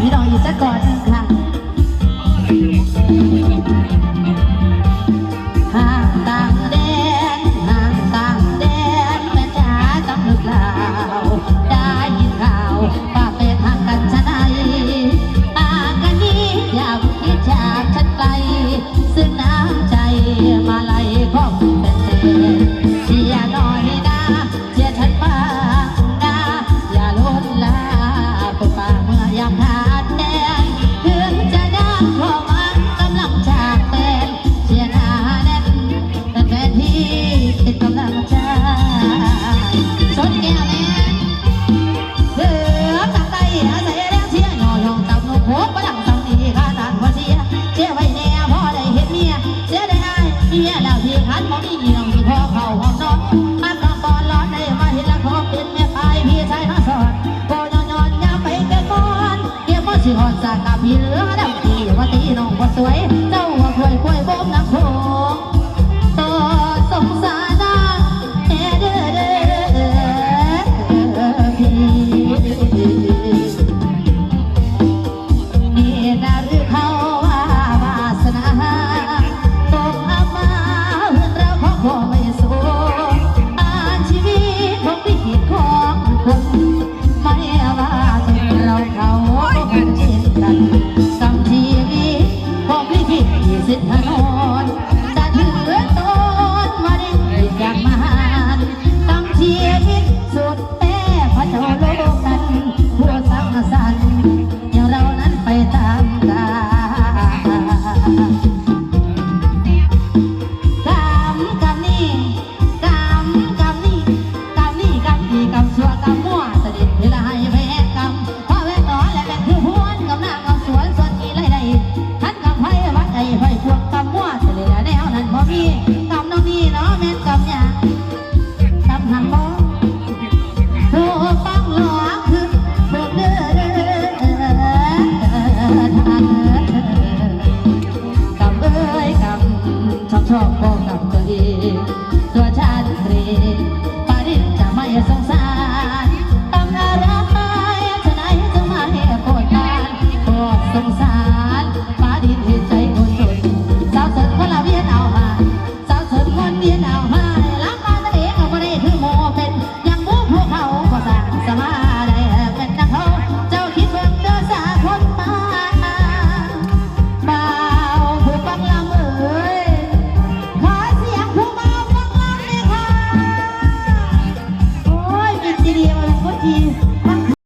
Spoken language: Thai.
พี่องอีกสักก่อนค่งค่ะหามตางแด น้องที่พ่อเขาห้องนอนมาทำบอลร้อนให้มาเห็นขอเป็นแม่พายพี่ชายห้าสอนก็ย้อยนย้ำไปกันก่นเกี่วับสิหอนสากกบีหลือดำดีว่าตีน้องว่สวย บอกพี่ที่สิทธิ์นอน